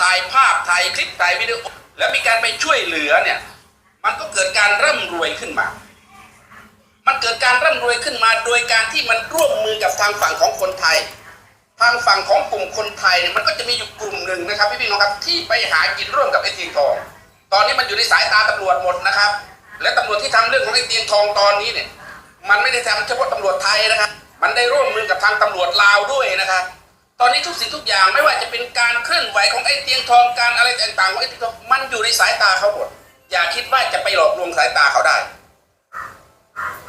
ถ่ายภาพถ่ายคลิปถ่ายวิดีโอแล้วมีการไปช่วยเหลือเนี่ยมันก็เกิดการร่ำรวยขึ้นมา มันเกิดการร่ำรวยขึ้นมาโดยการที่มันร่วมมือกับทางฝั่งของคนไทย ทางฝั่งของกลุ่มคนไทยเนี่ยมันก็จะมีอยู่กลุ่มหนึ่งนะครับพี่พี่น้องครับที่ไปหากินร่วมกับไอ้เตียงทอง ตอนนี้มันอยู่ในสายตาตำรวจหมดนะครับ และตำรวจที่ทำเรื่องของไอ้เตียงทองตอนนี้เนี่ยมันไม่ได้ทำเฉพาะตำรวจไทยนะครับ มันได้ร่วมมือกับทางตำรวจลาวด้วยนะครับ ตอนนี้ทุกสิ่งทุกอย่างไม่ว่าจะเป็นการเคลื่อนไหวของไอ้เตียงทองการอะไรต่างๆของไอ้เตียงทองมันอยู่ในสายตาเขาหมดอย่าคิดว่าจะไปหลอกลวงสายตาเขาได้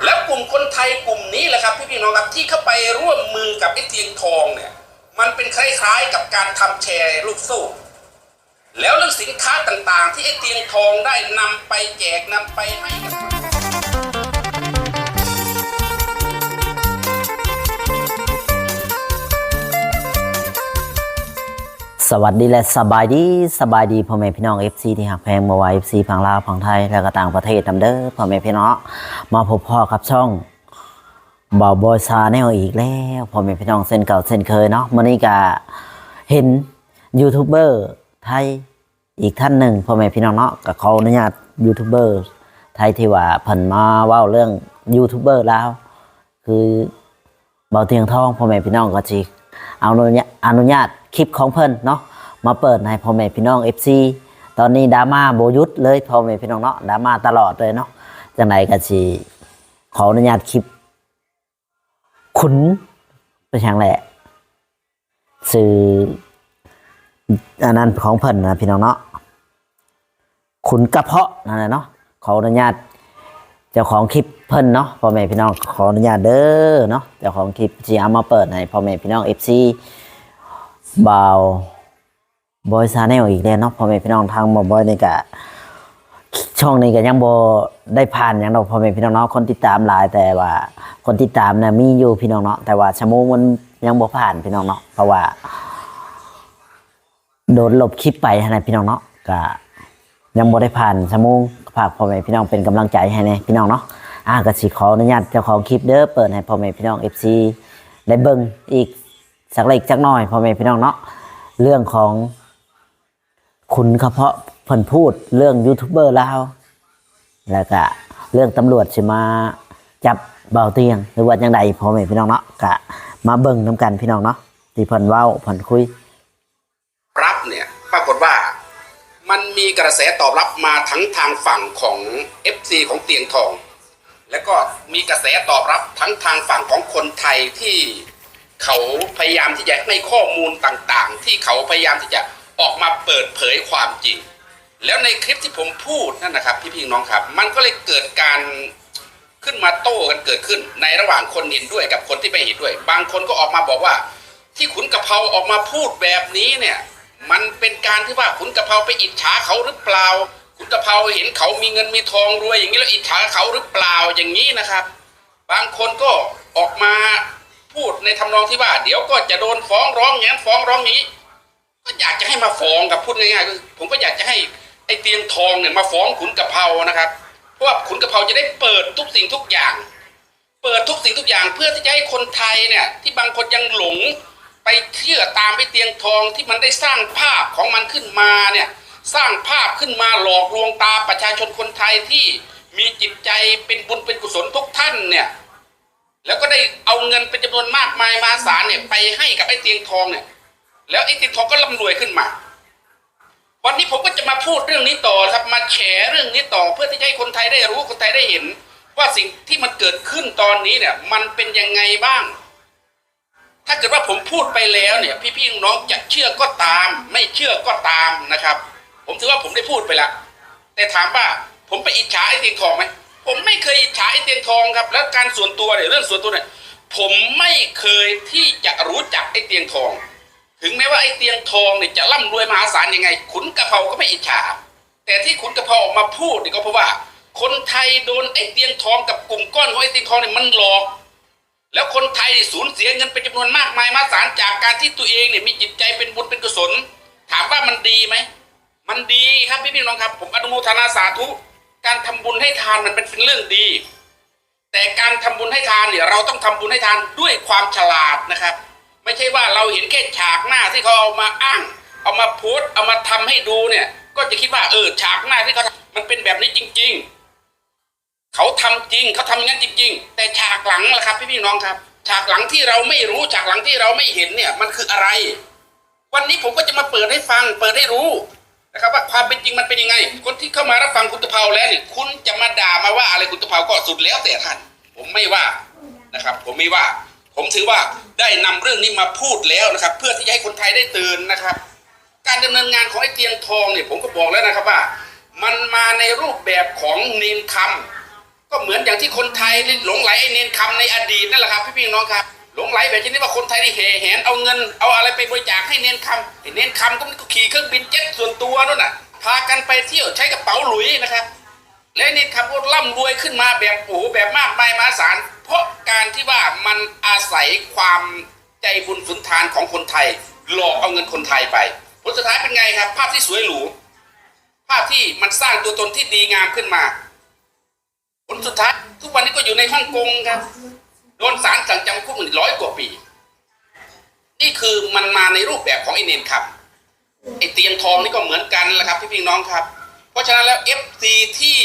แล้วกลุ่มคนไทยกลุ่มนี้แหละครับพี่พี่น้องครับที่เข้าไปร่วมมือกับไอ้เตียงทองเนี่ย มันเป็นคล้ายๆกับการทำแชร์ลูกโซ่แล้วเรื่องสินค้าต่างๆ ที่ไอ้เตียงทองได้นำไปแจกนำไปให้กับ สวัสดีและสบายดีสบายดีพ่อแม่พี่น้อง FC ที่หักแพงมาไว้ FC พังลาวพังไทยแล้วก็ต่างประเทศนำเด้อพ่อแม่พี่น้องมาพบพ่อกับช่องบาวบอยซาแนลอีกแล้วพ่อแม่พี่น้องเส้นเก่าเส้นเคยเนาะมื่อนี้ก็เห็นยูทูบเบอร์ไทยอีกท่านหนึ่งพ่อแม่พี่น้องเนาะก็ขออนุญาตยูทูบเบอร์ไทยที่ว่าเพิ่นมาว้าเรื่องยูทูบเบอร์ลาวคือเบาเตียงทองพ่อแม่พี่น้องก็สิเอาอนุญาตอนุญาต คลิปของเพิ่นเนาะมาเปิดให้พ่อแม่พี่น้อง FC ตอนนี้ดราม่าโบยุดเลยพ่อแม่พี่น้องเนาะดราม่าตลอดเลยเนาะจังไหนก็สิขออนุญาตคลิปขุนไปช่างแหละสื่ออันนั้นของเพิ่นนะพี่น้องเนาะขุนกระเพาะนั่นแหละเนาะขออนุญาตเจ้าของคลิปเพิ่นเนาะพ่อแม่พี่น้องขออนุญาตเด้อเนาะเจ้าของคลิปที่เอามาเปิดให้พ่อแม่พี่น้องเอฟซี บาวบอยซาแนลอีกแล้วเนาะพ่อแม่พี่น้องทางบอยนี่ก็ช่องนี้ก็ยังบ่ได้ผ่านอย่างดอกพ่อแม่พี่น้องเนาะคนติดตามหลายแต่ว่า คนติดตามนะมีอยู่พี่น้องเนาะแต่ว่าชั่วโมงมันยังบ่ผ่านพี่น้องเนาะเพราะว่า โดนลบคลิปไปนะพี่น้องเนาะก็ยังบ่ได้ผ่านชั่วโมงฝากพ่อแม่พี่น้องเป็นกำลังใจให้นะพี่น้องเนาะอ่าก็สิขออนุญาตเจ้าของคลิปเด้อเปิดให้พ่อแม่พี่น้อง FC ได้เบิ่งอีก สักเล็กสักน้อยพ่อแม่พี่น้องเนาะเรื่องของคุณกระเพาะเพิ่นพูดเรื่องยูทูบเบอร์ลาวแล้วก็เรื่องตำรวจสิมาจับเบาเตียง หรือว่าจังใดพ่อแม่พี่น้องเนาะก็มาเบิ่งนํกันพี่น้องเนาะที่เพิ่นเว้าเพิ่นคุยรับเนี่ยปรากฏว่ามันมีกระแสตอบรับมาทั้งทางฝั่งของ FC ของเตียงทอง แล้วก็มีกระแสตอบรับทั้งทางฝั่งของคนไทยที่ เขาพยายามที่จะให้ข้อมูลต่างๆ ที่เขาพยายามที่จะออกมาเปิดเผยความจริง แล้วในคลิปที่ผมพูดนั่นนะครับ พี่พี่น้องครับ มันก็เลยเกิดการขึ้นมาโต้กันเกิดขึ้น ในระหว่างคนเห็นด้วยกับคนที่ไม่เห็นด้วย บางคนก็ออกมาบอกว่า ที่ขุนกะเพราออกมาพูดแบบนี้เนี่ยมันเป็นการที่ว่าขุนกะเพราไปอิจฉาเขาหรือเปล่า ขุนกะเพราเห็นเขามีเงินมีทองรวยอย่างนี้แล้วอิจฉาเขาหรือเปล่าอย่างนี้นะครับ บางคนก็ออกมา พูดในทำนองที่ว่า เดี๋ยวก็จะโดนฟ้องร้องอย่างนั้นฟ้องร้องนี้ ก็อยากจะให้มาฟ้องกับพูดง่ายๆคือผมก็อยากจะให้ไอ้เตียงทองเนี่ยมาฟ้องขุนกะเพรานะครับ เพราะว่าขุนกะเพราจะได้เปิดทุกสิ่งทุกอย่าง เปิดทุกสิ่งทุกอย่างเพื่อที่จะให้คนไทยเนี่ยที่บางคนยังหลงไปเชื่อตามไปเตียงทองที่มันได้สร้างภาพของมันขึ้นมาเนี่ยสร้างภาพขึ้นมาหลอกลวงตาประชาชนคนไทยที่มีจิตใจเป็นบุญเป็นกุศลทุกท่านเนี่ย แล้วก็ได้เอาเงินเป็นจำนวนมากมายมหาศาลเนี่ยไปให้กับไอ้เตียงทองเนี่ย แล้วไอ้เตียงทองก็ร่ำรวยขึ้นมา วันนี้ผมก็จะมาพูดเรื่องนี้ต่อครับ มาแฉเรื่องนี้ต่อเพื่อที่จะให้คนไทยได้รู้คนไทยได้เห็น ว่าสิ่งที่มันเกิดขึ้นตอนนี้เนี่ย มันเป็นยังไงบ้าง ถ้าเกิดว่าผมพูดไปแล้วเนี่ย พี่ๆน้องจะเชื่อก็ตาม ไม่เชื่อก็ตามนะครับ ผมถือว่าผมได้พูดไปแล้วแต่ถามว่าผมไปอิจฉาไอ้เตียงทองไหม ผมไม่เคยอิจฉาไอ้เตียงทองครับ แล้วการส่วนตัวเนี่ยเรื่องส่วนตัวเนี่ยผมไม่เคยที่จะรู้จักไอ้เตียงทอง ถึงแม้ว่าไอ้เตียงทองเนี่ยจะร่ำรวยมหาศาลยังไง ขุนกะเพราก็ไม่อิจฉา แต่ที่ขุนกะเพราออกมาพูดเนี่ยก็เพราะว่า คนไทยโดนไอ้เตียงทองกับกลุ่มก้อนของไอ้เตียงทองเนี่ยมันหลอกแล้วคนไทยสูญเสียเงินเป็นจำนวนมากมายมหาศาลจากการที่ตัวเองเนี่ยมีจิตใจเป็นบุญเป็นกุศล ถามว่ามันดีไหมมันดีครับพี่พี่น้องครับ ผมอนุโมทนาสาธุ การทำบุญให้ทานมันเป็นเรื่องดี แต่การทำบุญให้ทานเนี่ยเราต้องทำบุญให้ทานด้วยความฉลาดนะครับ ไม่ใช่ว่าเราเห็นแค่ฉากหน้าที่เขาเอามาอ้าง เอามาโพสต์เอามาทำให้ดูเนี่ย ก็จะคิดว่าเออฉากหน้าที่เขาทำมันเป็นแบบนี้จริง ๆ เขาทำจริงเขาทำอย่างนั้นจริง ๆ แต่ฉากหลังล่ะครับ พี่พี่น้องครับ ฉากหลังที่เราไม่รู้ฉากหลังที่เราไม่เห็นเนี่ยมันคืออะไร วันนี้ผมก็จะมาเปิดให้ฟัง เปิดให้รู้ นะครับว่าความเป็นจริงมันเป็นยังไง คนที่เข้ามารับฟังคุณตะเภาแล้วเนี่ยคุณจะมาด่ามาว่าอะไรคุณตะเภาก็สุดแล้วแต่ท่าน ผมไม่ว่านะครับ ผมไม่ว่า ผมถือว่าได้นำเรื่องนี้มาพูดแล้วนะครับ เพื่อที่จะให้คนไทยได้ตื่นนะครับ การดำเนินงานของไอ้เตียงทองเนี่ยผมก็บอกแล้วนะครับว่า มันมาในรูปแบบของเนนคำก็เหมือนอย่างที่คนไทยนี่หลงไหลไอ้เนนคำในอดีตนั่นแหละครับพี่พี่น้องครับ หลงไหลแบบนี้ว่าคนไทยที่แห่แหนเอาเงิน เอาอะไรไปบริจาคให้เน้นคำไอ้เนนคำก็มันก็ขี่เครื่องบินเจ็ตส่วนตัวนั่นน่ะ พากันไปเที่ยวใช้กระเป๋าหลุยนะครับ และเนนคำก็ร่ำรวยขึ้นมาแบบโอ้แบบมากมายมหาศาลเพราะการที่ว่ามันอาศัยความใจบุญสุนทานของคนไทย หลอกเอาเงินคนไทยไปผลสุดท้ายเป็นไงครับ ภาพที่สวยหรูภาพที่มันสร้างตัวตนที่ดีงามขึ้นมาผลสุดท้ายทุกวันนี้ก็อยู่ในฮ่องกงครับ โดนศาลสั่งจำคุกหนึ่งร้อยกว่าปี นี่คือมันมาในรูปแบบของไอเนนครับไอเตียงทองนี่ก็เหมือนกันแหละครับพี่พี่น้องครับ เพราะฉะนั้นแล้ว FC ที่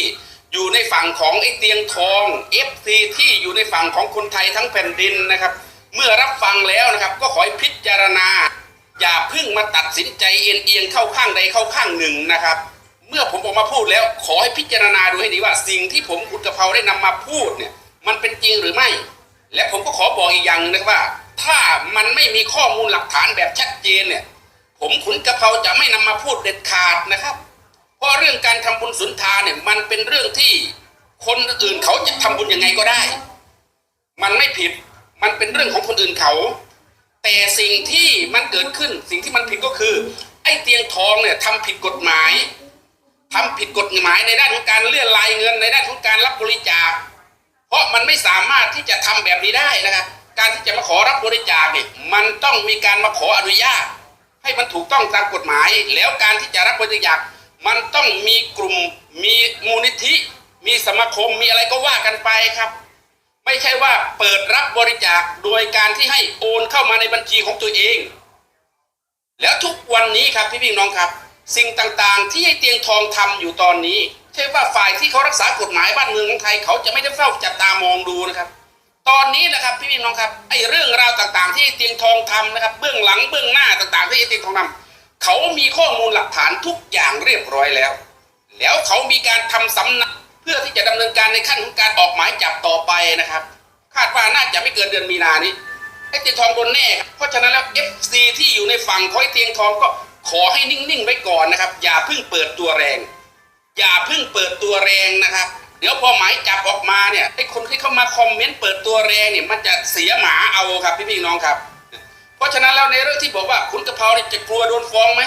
อยู่ในฝั่งของไอเตียงทอง FC ที่อยู่ในฝั่งของคนไทยทั้งแผ่นดินนะครับ เมื่อรับฟังแล้วนะครับ ก็ขอให้พิจารณา อย่าเพิ่งมาตัดสินใจเอ็นเอียงเข้าข้างใดเข้าข้างหนึ่งนะครับ เมื่อผมออกมาพูดแล้วขอให้พิจารณาดูให้ดีว่า สิ่งที่ผมคุณกะเพราได้นำมาพูดเนี่ย มันเป็นจริงหรือไม่ และผมก็ขอบอกอีกอย่างนึงนะครับว่า ถ้ามันไม่มีข้อมูลหลักฐานแบบชัดเจนเนี่ย ผมขุนกะเพราจะไม่นำมาพูดเด็ดขาดนะครับ เพราะเรื่องการทำบุญสุนทานเนี่ยมันเป็นเรื่องที่คนอื่นเขาจะทำบุญยังไงก็ได้ มันไม่ผิดมันเป็นเรื่องของคนอื่นเขา แต่สิ่งที่มันเกิดขึ้นสิ่งที่มันผิดก็คือ ไอ้เตียงทองเนี่ยทำผิดกฎหมายทำผิดกฎหมายในด้านของการเลื่อนลายเงินในด้านของการรับบริจาค เพราะมันไม่สามารถที่จะทำแบบนี้ได้นะครับ การที่จะมาขอรับบริจาคเนี่ยมันต้องมีการมาขออนุญาต ให้มันถูกต้องตามกฎหมาย แล้วการที่จะรับบริจาคมันต้องมีกลุ่มมีมูลนิธิ มีสมาคมมีอะไรก็ว่ากันไปครับ ไม่ใช่ว่าเปิดรับบริจาคโดยการที่ให้โอนเข้ามาในบัญชีของตัวเอง แล้วทุกวันนี้ครับพี่พี่น้องครับ สิ่งต่างๆ ที่ไอ้เตียงทองทำอยู่ตอนนี้ ใช่ว่าฝ่ายที่เขารักษากฎหมายบ้านเมืองของไทยเขาจะไม่ได้เฝ้าจับตามองดูนะครับ ตอนนี้นะครับพี่พี่น้องครับไอ้เรื่องราวต่างๆ ที่เตียงทองทำนะครับ เบื้องหลังเบื้องหน้าต่างๆ ที่เตียงทองทำเขามีข้อมูลหลักฐานทุกอย่างเรียบร้อยแล้ว แล้วเขามีการทำสำนักเพื่อที่จะดำเนินการในขั้นของการออกหมายจับต่อไปนะครับ คาดว่าน่าจะไม่เกินเดือนมีนานี้ไอ้เตียงทองโดนแน่ครับเพราะฉะนั้นแล้ว FC ที่อยู่ในฝั่งของไอ้เตียงทองก็ขอให้นิ่งๆไว้ก่อนนะครับ อย่าเพิ่งเปิดตัวแรง อย่าเพิ่งเปิดตัวแรงนะครับ เดี๋ยวพอหมายจับออกมาเนี่ยไอ้คนที่เข้ามาคอมเมนต์เปิดตัวแรงเนี่ยมันจะเสียหมาเอาครับพี่ๆน้องครับ เพราะฉะนั้นแล้วในเรื่องที่บอกว่าคุณกะเพราเนี่ยจะกลัวโดนฟ้องไหม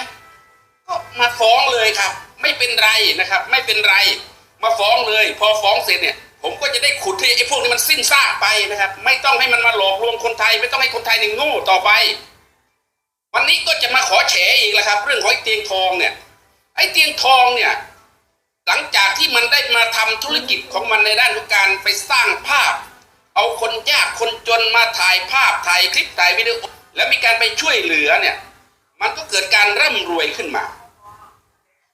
ก็มาฟ้องเลยครับ ไม่เป็นไรนะครับ ไม่เป็นไรมาฟ้องเลย พอฟ้องเสร็จเนี่ยผมก็จะได้ขุดให้ไอ้พวกนี้มันสิ้นซากไปนะครับ ไม่ต้องให้มันมาหลอกลวงคนไทย ไม่ต้องให้คนไทยเนี่ยโง่ต่อไป วันนี้ก็จะมาขอแฉอีกแล้วครับ เรื่องของไอ้เตียงทองเนี่ย ไอ้เตียงทองเนี่ย หลังจากที่มันได้มาทำธุรกิจของมันในด้านของการไปสร้างภาพ เอาคนยากคนจนมาถ่ายภาพถ่ายคลิปถ่ายวิดีโอแล้วมีการไปช่วยเหลือเนี่ยมันก็เกิดการร่ำรวยขึ้นมา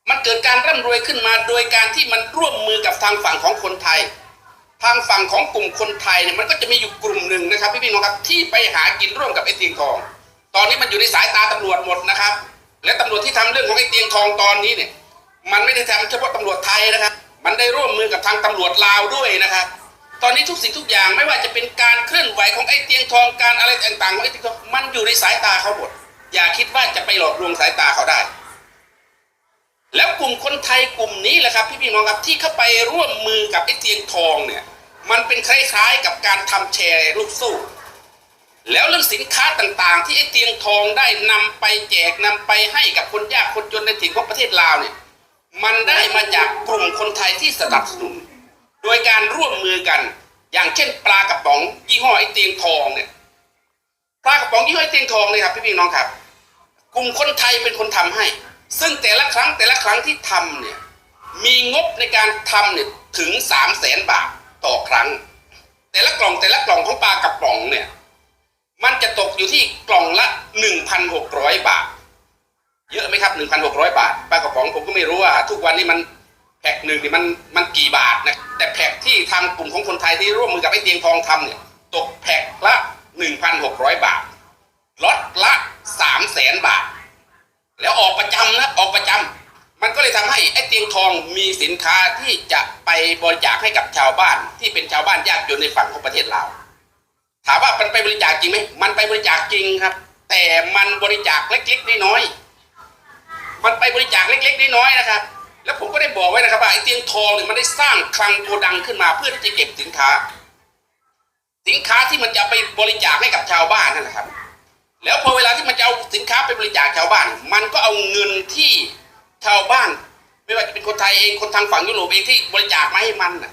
มันเกิดการร่ำรวยขึ้นมา โดยการที่มันร่วมมือกับทางฝั่งของคนไทย ทางฝั่งของกลุ่มคนไทยเนี่ยมันก็จะมีอยู่กลุ่มหนึ่งนะครับพี่พี่น้องครับที่ไปหากินร่วมกับไอ้เตียงทอง ตอนนี้มันอยู่ในสายตาตำรวจหมดนะครับ และตำรวจที่ทำเรื่องของไอ้เตียงทองตอนนี้เนี่ย มันไม่ได้ทำเฉพาะตำรวจไทยนะครับ มันได้ร่วมมือกับทางตำรวจลาวด้วยนะครับ ตอนนี้ทุกสิ่งทุกอย่างไม่ว่าจะเป็นการเคลื่อนไหวของไอ้เตียงทองการอะไรต่างๆของไอ้เตียงทองมันอยู่ในสายตาเขาหมด อย่าคิดว่าจะไปหลอกลวงสายตาเขาได้ แล้วกลุ่มคนไทยกลุ่มนี้แหละครับพี่พี่น้องครับที่เข้าไปร่วมมือกับไอ้เตียงทองเนี่ย มันเป็นคล้ายๆกับการทำแชร์ลูกโซ่แล้วเรื่องสินค้าต่างๆ ที่ไอ้เตียงทองได้นำไปแจกนำไปให้กับคนยากคนจนในถิ่นของประเทศลาวเนี่ย มันได้มาจากกลุ่มคนไทยที่สนับสนุน โดยการร่วมมือกัน อย่างเช่น ปลากระป๋องยี่ห้อไอเตียงทองเนี่ยปลากระป๋องยี่ห้อไอเตียงทองเลยครับพี่พี่น้องครับ กลุ่มคนไทยเป็นคนทำให้ ซึ่งแต่ละครั้งแต่ละครั้งที่ทำเนี่ยมีงบในการทำเนี่ยถึงสามแสนบาทต่อครั้ง แต่ละกล่องแต่ละกล่องของปลากระป๋องเนี่ยมันจะตกอยู่ที่กล่องละ1,600 บาท เยอะไหมครับหนึ่งพันหกร้อยบาทปลากระป๋องผมก็ไม่รู้ว่า ทุกวันนี้มันแพ็คหนึ่งนี่มันมันกี่บาทนะแต่แพ็คที่ทางกลุ่มของคนไทยที่ร่วมมือกับไอ้เตียงทองทำเนี่ยตกแพ็คละหนึ่งพันหกร้อยบาทล็อตละสามแสนบาท แล้วออกประจำนะออกประจำมันก็เลยทำให้ไอ้เตียงทองมีสินค้าที่จะไปบริจาคให้กับชาวบ้าน ที่เป็นชาวบ้านยากจนในฝั่งของประเทศลาวถามว่ามันไปบริจาคจริงไหมมันไปบริจาคจริงครับ แต่มันบริจาคเล็กๆน้อยๆ มันไปบริจาคเล็กๆน้อยๆนะครับ แล้วผมก็ได้บอกไว้นะครับว่าไอ้เตียงทองเนี่ยมันได้สร้างคลังโกดังขึ้นมาเพื่อที่จะเก็บสินค้า สินค้าที่มันจะไปบริจาคให้กับชาวบ้านนั่นแหละครับ แล้วพอเวลาที่มันจะเอาสินค้าไปบริจาคชาวบ้าน มันก็เอาเงินที่ชาวบ้าน ไม่ว่าจะเป็นคนไทยเองคนทางฝั่งยุโรปเองที่บริจาคมาให้มันน่ะ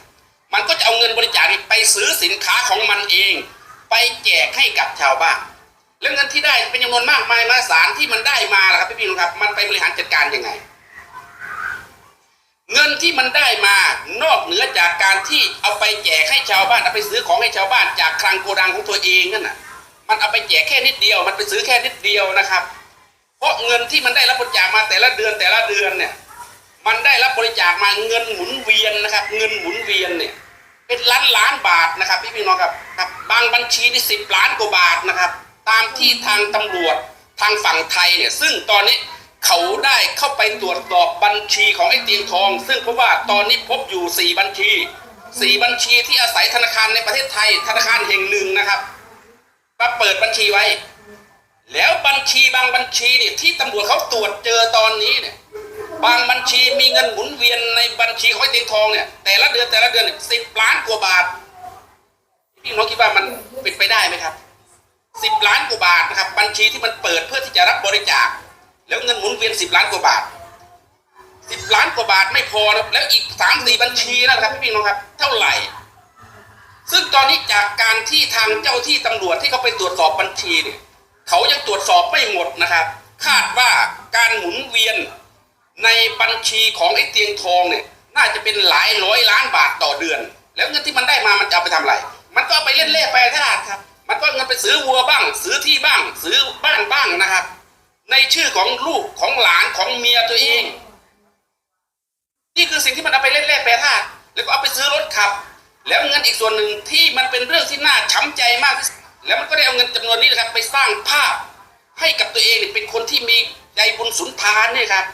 มันก็จะเอาเงินบริจาคไปซื้อสินค้าของมันเอง ไปแจกให้กับชาวบ้าน แล้วเงินที่ได้เป็นจำนวนมากมายมหาศาลที่มันได้มาล่ะครับพี่พี่น้องครับ มันไปบริหารจัดการยังไง เงินที่มันได้มานอกเหนือจากการที่เอาไปแจกให้ชาวบ้านเอาไปซื้อของให้ชาวบ้าน จากคลังโกดังของตัวเองนั่นน่ะ มันเอาไปแจกแค่นิดเดียว มันไปซื้อแค่นิดเดียวนะครับ เพราะเงินที่มันได้รับบริจาคมาแต่ละเดือนแต่ละเดือนเนี่ย มันได้รับบริจาคมาเงินหมุนเวียนนะครับ เงินหมุนเวียนเนี่ย เป็นล้านล้านบาทนะครับ พี่พี่น้องครับครับ บางบัญชีนี่สิบล้านกว่าบาทนะครับ ตามที่ทางตำรวจทางฝั่งไทยเนี่ยซึ่งตอนนี้เขาได้เข้าไปตรวจสอบบัญชีของไอ้เตียงทอง ซึ่งเพราะว่าตอนนี้พบอยู่สี่บัญชีสี่บัญชีที่อาศัยธนาคารในประเทศไทย ธนาคารแห่งหนึ่งนะครับมาเปิดบัญชีไว้ แล้วบัญชีบางบัญชีเนี่ยที่ตำรวจเขาตรวจเจอตอนนี้เนี่ยบางบัญชีมีเงินหมุนเวียนในบัญชีของไอ้เตียงทองเนี่ยแต่ละเดือนแต่ละเดือนสิบล้านกว่าบาทพี่น้องคิดว่ามันเป็นไปได้ไหมครับ สิบล้านกว่าบาทนะครับ บัญชีที่มันเปิดเพื่อที่จะรับบริจาค แล้วเงินหมุนเวียนสิบล้านกว่าบาทสิบล้านกว่าบาทไม่พอนะแล้วอีกสามสี่บัญชีนะครับพี่น้องครับ เท่าไหร่ ซึ่งตอนนี้จากการที่ทางเจ้าที่ตำรวจที่เขาไปตรวจสอบบัญชีเนี่ยเขายังตรวจสอบไม่หมดนะครับ คาดว่าการหมุนเวียนในบัญชีของไอ้เตียงทองเนี่ย น่าจะเป็นหลายร้อยล้านบาทต่อเดือน แล้วเงินที่มันได้มามันจะเอาไปทำอะไร มันก็เอาไปเล่นเล่แปรธาตุครับ มันก็เอาเงินไปซื้อวัวบ้าง ซื้อที่บ้าง ซื้อบ้านบ้างนะครับ ในชื่อของลูกของหลานของเมียตัวเอง นี่คือสิ่งที่มันเอาไปเล่นแร่แปรธาตุแล้วก็เอาไปซื้อรถขับ แล้วเงินอีกส่วนหนึ่งที่มันเป็นเรื่องที่น่าช้ำใจมากที่สุดแล้วมันก็ได้เอาเงินจำนวนนี้นะครับไปสร้างภาพให้กับตัวเองเนี่ยเป็นคนที่มีใจบุญสุนทานเนี่ยครับ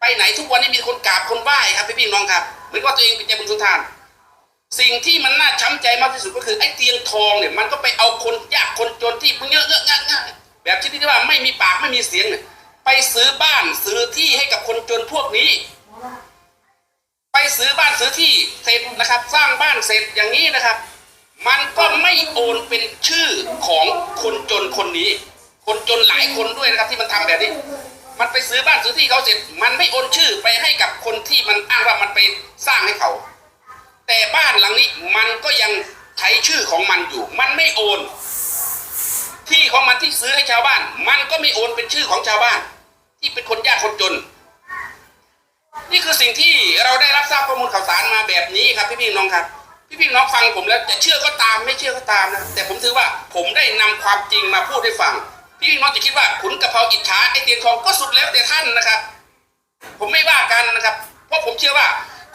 ไปไหนทุกวันนี้มีคนกราบคนไหว้ครับพี่พี่น้องครับเหมือนว่าตัวเองเป็นใจบุญสุนทาน สิ่งที่มันน่าช้ำใจมากที่สุดก็คือไอ้เตียงทองเนี่ยมันก็ไปเอาคนยากคนจนที่เงอะเงอะงะงะแบบที่ที่ว่าไม่มีปากไม่มีเสียงเนี่ยไปซื้อบ้านซื้อที่ให้กับคนจนพวกนี้ ไปซื้อบ้านซื้อที่เสร็จนะครับ สร้างบ้านเสร็จอย่างนี้นะครับ มันก็ไม่โอนเป็นชื่อของคนจนคนนี้ คนจนหลายคนด้วยนะครับที่มันทำแบบนี้ มันไปซื้อบ้านซื้อที่เขาเสร็จ มันไม่โอนชื่อไปให้กับคนที่มันอ้างว่ามันไปสร้างให้เขา แต่บ้านหลังนี้มันก็ยังใช้ชื่อของมันอยู่ มันไม่โอน ที่ของมันที่ซื้อให้ชาวบ้าน มันก็ไม่โอนเป็นชื่อของชาวบ้าน ที่เป็นคนยากคนจน นี่คือสิ่งที่เราได้รับทราบข้อมูลข่าวสารมาแบบนี้ครับพี่พี่น้องครับ พี่พี่น้องฟังผมแล้วจะเชื่อก็ตามไม่เชื่อก็ตามนะแต่ผมถือว่าผมได้นำความจริงมาพูดให้ฟัง พี่พี่น้องจะคิดว่าขุนกะเพราอิจฉาไอเตียนทองก็สุดแล้วแต่ท่านนะครับ ผมไม่ว่ากันนะครับ เพราะผมเชื่อว่า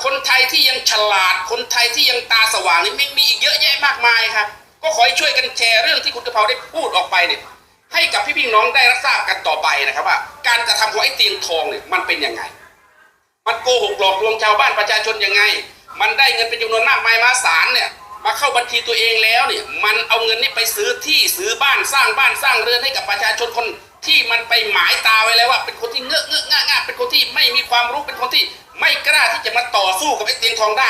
คนไทยที่ยังฉลาด คนไทยที่ยังตาสว่างนี่ไม่มีอีกเยอะแยะมากมายครับ ก็ขอให้ช่วยกันแชร์เรื่องที่คุณกะเพราได้พูดออกไปเนี่ยให้กับพี่พี่น้องได้รับทราบกันต่อไปนะครับว่า การกระทำของไอ้เตียงทองเนี่ยมันเป็นยังไง มันโกหกหลอกลวงชาวบ้านประชาชนยังไง มันได้เงินเป็นจำนวนมากมายมหาศาลเนี่ยมาเข้าบัญชีตัวเองแล้วเนี่ยมันเอาเงินนี้ไปซื้อที่ซื้อบ้านสร้างบ้านสร้างเรือนให้กับประชาชนคน ที่มันไปหมายตาไว้แล้วว่า เป็นคนที่เงอะเงอะงะงะเป็นคนที่ไม่มีความรู้เป็นคนที่ไม่กล้าที่จะมาต่อสู้กับไอ้เตียงทองได้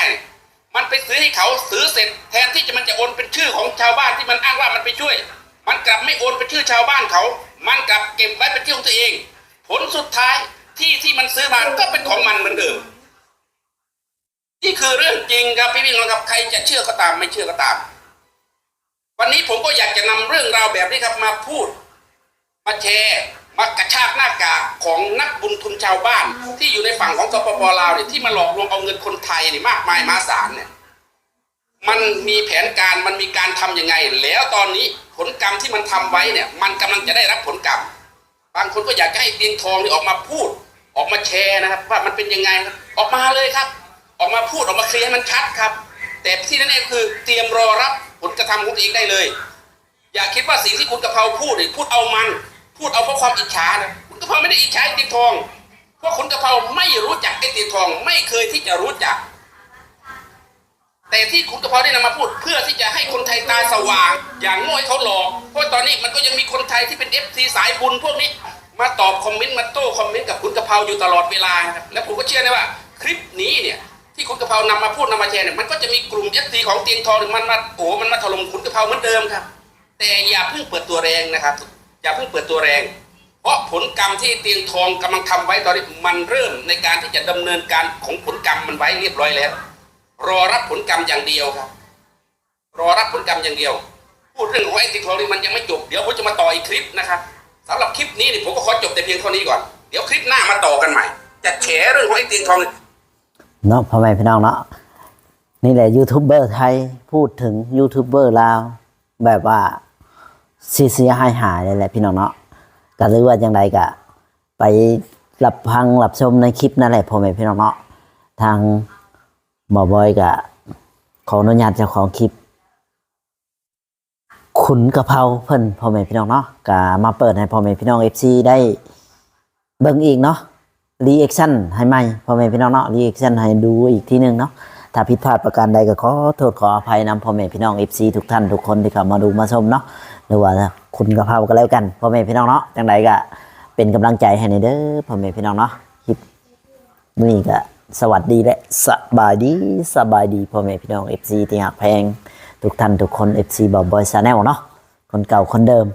มันไปซื้อให้เขาซื้อเสร็จแทนที่จะมันจะโอนเป็นชื่อของชาวบ้านที่มันอ้างว่ามันไปช่วย มันกลับไม่โอนเป็นชื่อชาวบ้านเขา มันกลับเก็บไว้เป็นชื่อของตัวเอง ผลสุดท้ายที่ที่มันซื้อมาก็เป็นของมันเหมือนเดิมนี่คือเรื่องจริงครับพี่พี่น้องครับใครจะเชื่อก็ตามไม่เชื่อก็ตาม วันนี้ผมก็อยากจะนำเรื่องราวแบบนี้ครับมาพูด มาแชร์มากระชากหน้ากากของนักบุญทุนชาวบ้าน ที่อยู่ในฝั่งของสปปลาวเนี่ยที่มาหลอกลวงเอาเงินคนไทยเนี่ยมากมายมหาศาลเนี่ยมันมีแผนการมันมีการทำยังไง แล้วตอนนี้ผลกรรมที่มันทำไว้เนี่ยมันกำลังจะได้รับผลกรรม บางคนก็อยากให้เตียงทองนี่ออกมาพูด ออกมาแชร์นะครับ ว่ามันเป็นยังไงครับออกมาเลยครับ ออกมาพูดออกมาเคลียร์ให้มันชัดครับ แต่ที่นั่นเองคือเตรียมรอรับผลกระทำของตัวเองได้เลย อย่าคิดว่าสิ่งที่คุณกะเพราพูดเนี่ยพูดเอามัน พูดเอาเพราะความอิจฉานะคุณกะเพราไม่ได้อิจฉาไอ้ตียงทอง เพราะคุณกะเพราไม่รู้จักไอ้ตียงทอง ไม่เคยที่จะรู้จัก แต่ที่คุณกะเพราได้นำมาพูด เพื่อที่จะให้คนไทยตาสว่าง อย่างง่อยเขาหลอกเพราะตอนนี้มันก็ยังมีคนไทยที่เป็นเอฟซีสายบุญพวกนี้ มาตอบคอมเมนต์มาโต้คอมเมนต์กับคุณกะเพราอยู่ตลอดเวลาครับและผมก็เชื่อนะว่า คลิปนี้เนี่ยที่คุณกะเพรานำมาพูดนำมาแชร์เนี่ยมันก็จะมีกลุ่มเอฟซีของเตียงทองมันมาโอ้มันมาถล่มคุณกะเพราเหมือนเดิมครับ แต่อย่าเพิ่งเปิดตัวแรงนะครับ อย่าเพิ่งเปิดตัวแรง เพราะผลกรรมที่เตียงทองกำลังทำไว้ตอนนี้มันเริ่มในการที่จะดำเนินการของผลกรรมมันไว้เรียบร้อยแล้ว รอรับผลกรรมอย่างเดียวครับ รอรับผลกรรมอย่างเดียว พูดเรื่องของไอ้เตียงทองนี่มันยังไม่จบเดี๋ยวผมจะมาต่ออีกคลิปนะครับสำหรับคลิปนี้นี่ผมก็ขอจบแต่เพียงเท่านี้ก่อนเดี๋ยวคลิปหน้ามาต่อกันใหม่ จะแฉเรื่องของไอ้เตียงทองเนาะพ่อแม่พี่น้องเนาะนี่แหละยูทูบเบอร์ไทยพูดถึงยูทูบเบอร์ลาวแบบว่า เสียหายหายเลยแหละพี่น้องเนาะก็หรือว่าอย่างไรก็ไปรับฟังรับชมในคลิปนั่นแหละพ่อแม่พี่น้องเนาะทางหมอบอยกับขออนุญาตเจ้าของคลิป ขุนกะเพราเพิ่นพ่อแม่พี่น้องเนาะก็มาเปิดให้พ่อแม่พี่น้องเอฟซีได้เบิ่งอีกเนาะรีแอคชั่นให้ใหม่พ่อแม่พี่น้องเนาะรีแอคชั่นให้ดูอีกทีหนึงเนาะถ้าผิดพลาดประการใดก็ขอโทษขออภัยนำพ่อแม่พี่น้อง FC ทุกท่านทุกคนที่เข้ามาดูมาชมเนาะ หรือว่าคุณกะเพราก็แล้วกันพ่อแม่พี่น้องเนาะจังใดก็เป็นกำลังใจให้ในเด้อพ่อแม่พี่น้องเนาะคลิปนี้ก็สวัสดีและสบายดีสบายดีพ่อแม่พี่น้อง FC ที่หักแพง ทุกท่านทุกคน FC บอบอยชาแนลเนาะคนเก่าคนเดิม